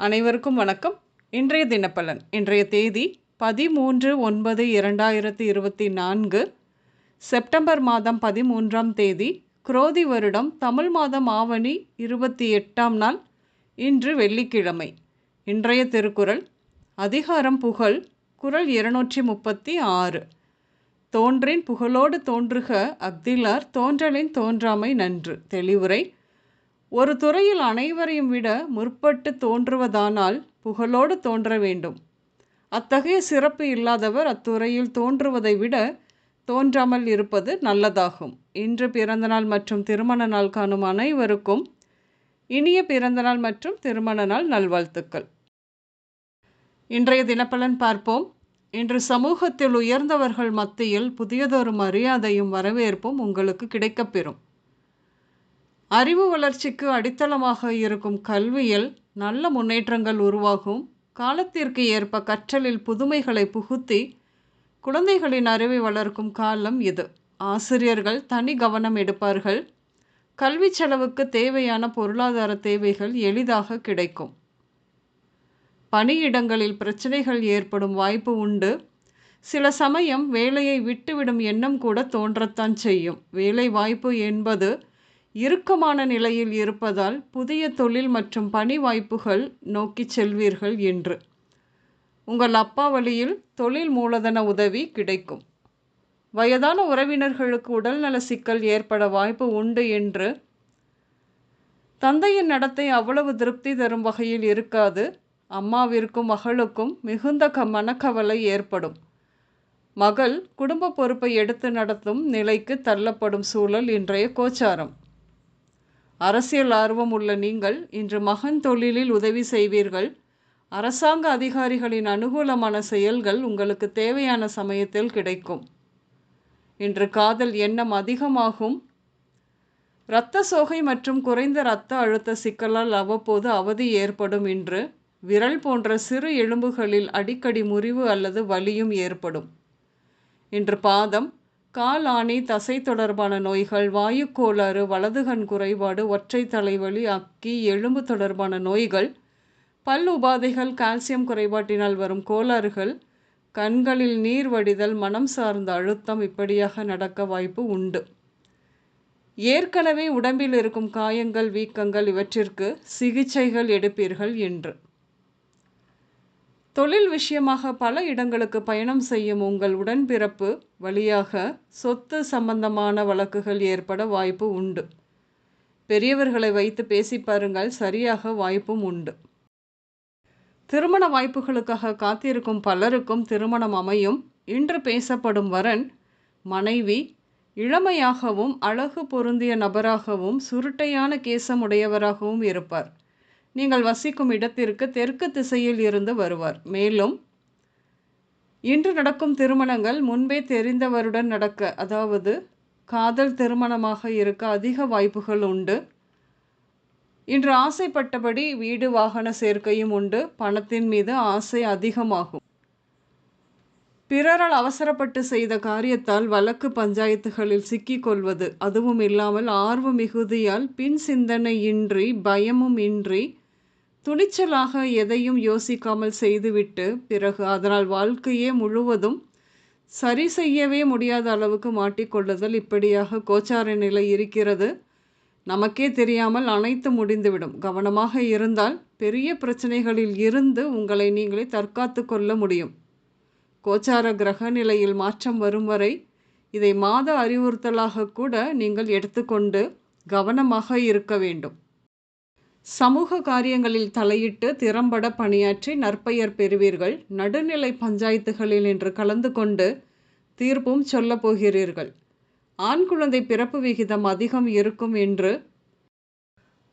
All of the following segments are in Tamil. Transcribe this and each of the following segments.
அனைவருக்கும் வணக்கம். இன்றைய தினப்பலன் இன்றைய தேதி பதிமூன்று ஒன்பது இரண்டாயிரத்தி இருபத்தி நான்கு செப்டம்பர் மாதம் பதிமூன்றாம் தேதி குரோதி வருடம் தமிழ் மாதம் ஆவணி இருபத்தி எட்டாம் நாள் இன்று வெள்ளிக்கிழமை. இன்றைய திருக்குறள் அதிகாரம் புகழ் குறள் இருநூற்றி முப்பத்தி ஆறு. தோன்றின் புகழோடு தோன்றுக அஃதிலார் தோன்றலின் தோன்றாமை நன்று. தெளிவுரை ஒரு துறையில் அனைவரையும் விட முற்பட்டு தோன்றுவதானால் புகழோடு தோன்ற வேண்டும். அத்தகைய சிறப்பு இல்லாதவர் அத்துறையில் தோன்றுவதை விட தோன்றாமல் இருப்பது நல்லதாகும். இன்று பிறந்தநாள் மற்றும் திருமண நாள் காணும் அனைவருக்கும் இனிய பிறந்தநாள் மற்றும் திருமண நாள் நல்வாழ்த்துக்கள். இன்றைய தினப்பலன் பார்ப்போம். இன்று சமூகத்தில் உயர்ந்தவர்கள் மத்தியில் புதியதொரு மரியாதையும் வரவேற்பும் உங்களுக்கு கிடைக்கப்பெறும். அறிவு வளர்ச்சிக்கு அடித்தளமாக இருக்கும் கல்வியில் நல்ல முன்னேற்றங்கள் உருவாகும். காலத்திற்கு ஏற்ப கற்றலில் புதுமைகளை புகுத்தி குழந்தைகளின் அறிவை வளர்க்கும் காலம் இது. ஆசிரியர்கள் தனி கவனம் எடுப்பார்கள். கல்வி செலவுக்கு தேவையான பொருளாதார தேவைகள் எளிதாக கிடைக்கும். பணியிடங்களில் பிரச்சனைகள் ஏற்படும் வாய்ப்பு உண்டு. சில சமயம் வேலையை விட்டுவிடும் எண்ணம் கூட தோன்றத்தான் செய்யும். வேலை வாய்ப்பு என்பது இறுக்கமான நிலையில் இருப்பதால் புதிய தொழில் மற்றும் பணி வாய்ப்புகள் நோக்கி செல்வீர்கள் என்று. உங்கள் அப்பா வழியில் தொழில் மூலதன உதவி கிடைக்கும். வயதான உறவினர்களுக்கு உடல்நல சிக்கல் ஏற்பட வாய்ப்பு உண்டு என்று. தந்தையின் நடத்தை அவ்வளவு திருப்தி தரும் வகையில் இருக்காது. அம்மாவிற்கும் மகளுக்கும் மிகுந்த க மனக்கவலை ஏற்படும். மகள் குடும்ப பொறுப்பை எடுத்து நடத்தும் நிலைக்கு தள்ளப்படும் சூழல் இன்றைய கோச்சாரம். அரசியல் ஆர்வம் உள்ள நீங்கள் இன்று மகன் தொழிலில் உதவி செய்வீர்கள். அரசாங்க அதிகாரிகளின் அனுகூலமான செயல்கள் உங்களுக்கு தேவையான சமயத்தில் கிடைக்கும். இன்று காதல் எண்ணம் அதிகமாகும். இரத்த சோகை மற்றும் குறைந்த இரத்த அழுத்த சிக்கலால் அவ்வப்போது அவதி ஏற்படும் இன்று. விரல் போன்ற சிறு எலும்புகளில் அடிக்கடி முறிவு அல்லது வலியும் ஏற்படும். இன்று பாதம் கால் ஆணி தசை தொடர்பான நோய்கள் வாயு கோளாறு வலதுகண் குறைபாடு ஒற்றை தலைவலி அக்கி எலும்பு தொடர்பான நோய்கள் பல் உபாதைகள் கால்சியம் குறைபாட்டினால் வரும் கோளாறுகள் கண்களில் நீர் வடிதல் மனம் சார்ந்த அழுத்தம் இப்படியாக நடக்க வாய்ப்பு உண்டு. ஏற்கனவே உடம்பில் இருக்கும் காயங்கள் வீக்கங்கள் இவற்றிற்கு சிகிச்சைகள் எடுப்பீர்கள் என்று. தொழில் விஷயமாக பல இடங்களுக்கு பயணம் செய்யும் உங்கள் உடன்பிறப்பு வழியாக சொத்து சம்பந்தமான வழக்குகள் ஏற்பட வாய்ப்பு உண்டு. பெரியவர்களை வைத்து பேசி பாருங்கள் சரியாக வாய்ப்பும் உண்டு. திருமண வாய்ப்புகளுக்காக காத்திருக்கும் பலருக்கும் திருமணம் அமையும். இன்று பேசப்படும் வரன் மனைவி இளமையாகவும் அழகு பொருந்திய நபராகவும் சுருட்டையான கேசமுடையவராகவும் இருப்பார். நீங்கள் வசிக்கும் இடத்திற்கு தெற்கு திசையில் இருந்து வருவார். மேலும் இன்று நடக்கும் திருமணங்கள் முன்பே தெரிந்தவருடன் நடக்க அதாவது காதல் திருமணமாக இருக்க அதிக வாய்ப்புகள் உண்டு. இன்று ஆசைப்பட்டபடி வீடு வாகன சேர்க்கையும் உண்டு. பணத்தின் மீது ஆசை அதிகமாகும். பிறரால் அவசரப்பட்டு செய்த காரியத்தால் வழக்கு பஞ்சாயத்துகளில் சிக்கிக்கொள்வது அதுவும் இல்லாமல் ஆர்வ மிகுதியால் பின் சிந்தனையின்றி பயமும் இன்றி துணிச்சலாக எதையும் யோசிக்காமல் செய்துவிட்டு பிறகு அதனால் வாழ்க்கையே முழுவதும் சரி செய்யவே முடியாத அளவுக்கு மாட்டிக்கொள்ளுதல் இப்படியாக கோச்சார நிலை இருக்கிறது. நமக்கே தெரியாமல் அனைத்து முடிந்துவிடும். கவனமாக இருந்தால் பெரிய பிரச்சனைகளில் இருந்து உங்களை நீங்களே தற்காத்து கொள்ள முடியும். கோச்சார கிரக நிலையில் மாற்றம் வரும் வரை இதை மாத அறிவுறுத்தலாக கூட நீங்கள் எடுத்துக்கொண்டு கவனமாக இருக்க வேண்டும். சமூக காரியங்களில் தலையிட்டு திறம்பட பணியாற்றி நற்பெயர் பெறுவீர்கள். நடுநிலை பஞ்சாயத்துகளில் இன்று கலந்து கொண்டு தீர்ப்பும் சொல்லப் போகிறீர்கள். ஆண் குழந்தை பிறப்பு விகிதம் அதிகம் இருக்கும் என்று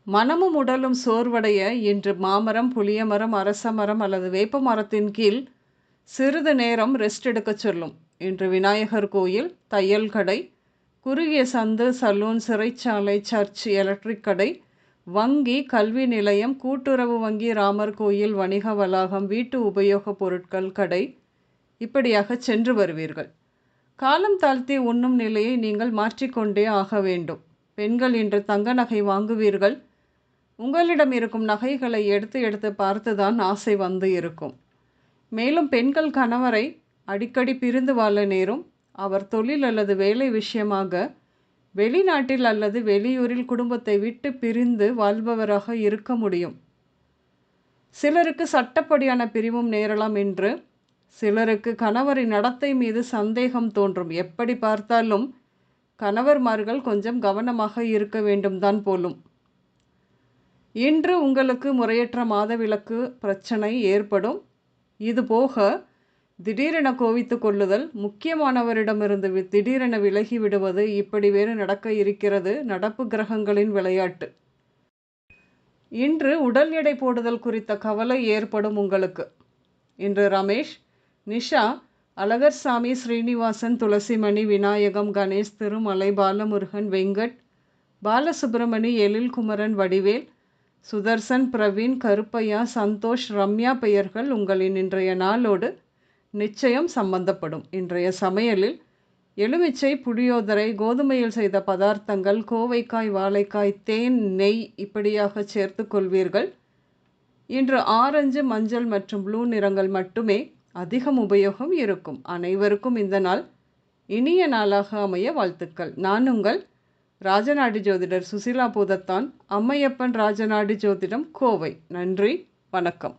மனமும் உடலும் சோர்வடைய இன்று மாமரம் புளியமரம் அரசமரம் அல்லது வேப்ப மரத்தின் கீழ் சிறிது நேரம் ரெஸ்ட் எடுக்க சொல்லும். இன்று விநாயகர் கோயில் தையல் கடை குறுகிய சந்து சலூன் சிறைச்சாலை சர்ச் எலக்ட்ரிக் கடை வங்கி கல்வி நிலையம் கூட்டுறவு வங்கி ராமர் கோயில் வணிக வளாகம் வீட்டு உபயோகப் பொருட்கள் கடை இப்படியாக சென்று வருவீர்கள். காலம் தாழ்த்தி உண்ணும் நிலையை நீங்கள் மாற்றிக்கொண்டே ஆக வேண்டும். பெண்கள் இன்று தங்க நகை வாங்குவீர்கள். உங்களிடம் இருக்கும் நகைகளை எடுத்து எடுத்து பார்த்து தான் ஆசை வந்து இருக்கும். மேலும் பெண்கள் கணவரை அடிக்கடி பிரிந்து வாழ நேரும் அவர் தொழில் அல்லது வேலை விஷயமாக வெளிநாட்டில் அல்லது வெளியூரில் குடும்பத்தை விட்டு பிரிந்து வாழ்பவராக இருக்க முடியும். சிலருக்கு சட்டப்படியான பிரிவும் நேரலாம் என்று சிலருக்கு கணவரின் நடத்தை மீது சந்தேகம் தோன்றும். எப்படி பார்த்தாலும் கணவர்மார்கள் கொஞ்சம் கவனமாக இருக்க வேண்டும் தான் போலும். இன்று உங்களுக்கு முறையற்ற மாதவிலக்கு பிரச்சனை ஏற்படும். இது போக திடீரென கோவித்து கொள்ளுதல் முக்கியமானவரிடமிருந்து திடீரென விலகி விடுவது இப்படி வேறு நடக்க இருக்கிறது. நடப்பு கிரகங்களின் விளையாட்டு. இன்று உடல் எடை போடுதல் குறித்த கவலை ஏற்படும் உங்களுக்கு. இன்று ரமேஷ் நிஷா அழகர் சாமி ஸ்ரீனிவாசன் துளசிமணி விநாயகம் கணேஷ் திருமலை பாலமுருகன் வெங்கட் பாலசுப்ரமணி எழில் குமரன் வடிவேல் சுதர்சன் பிரவீன் கருப்பையா சந்தோஷ் ரம்யா பெயர்கள் உங்களின் இன்றைய நாளோடு நிச்சயம் சம்பந்தப்படும். இன்றைய சமையலில் எலுமிச்சை புளியோதரை கோதுமையில் செய்த பதார்த்தங்கள் கோவைக்காய் வாழைக்காய் தேன் நெய் இப்படியாக சேர்த்து கொள்வீர்கள். இன்று ஆரஞ்சு மஞ்சள் மற்றும் ப்ளூ நிறங்கள் மட்டுமே அதிகம் உபயோகம் இருக்கும். அனைவருக்கும் இந்த நாள் இனிய நாளாக அமைய வாழ்த்துக்கள். நான் உங்கள் ராஜநாடி ஜோதிடர் சுசிலா பூதத்தான் அம்மையப்பன் ராஜநாடி ஜோதிடம் கோவை. நன்றி வணக்கம்.